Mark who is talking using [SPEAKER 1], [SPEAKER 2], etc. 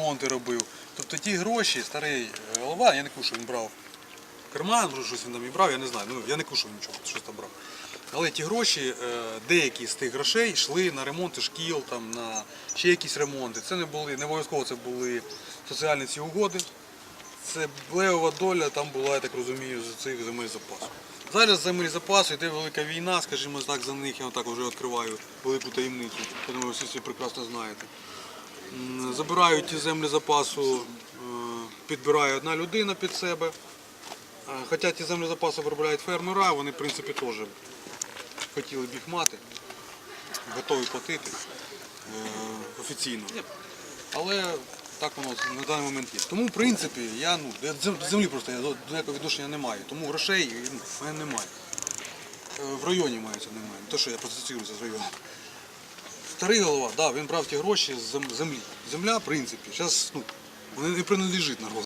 [SPEAKER 1] ремонти робив. Тобто ті гроші, старий е, голова, я не що він брав може щось він там і брав, я не знаю. Ну, я не кажу, нічого, щось там брав. Але ті гроші, е, деякі з тих грошей йшли на ремонти шкіл, там, на ще якісь ремонти. Це не були, не обов'язково це були соціальні ці угоди. Це левова доля там була, я так розумію, з цих земель запасу. Зараз землі запасу йде велика війна, скажімо так, за них я отак вже відкриваю велику таємницю. Думаю, ви всі прекрасно знаєте. Забирають ті землі запасу, е, підбирає одна людина під себе. Хоча ті землі запасу виробляють фермера, вони в принципі теж хотіли б їх мати, готові платити е, офіційно. Але так воно на даний момент є. Тому, в принципі, я ну, до землі просто я до ніякого відношення не маю. Тому грошей ну, в мене немає. Е, В районі мається немає. Не те, що я асоціююся з районом. Старий голова, да, він брав ті гроші з землі. Земля, в принципі, зараз ну, не принадлежить народу.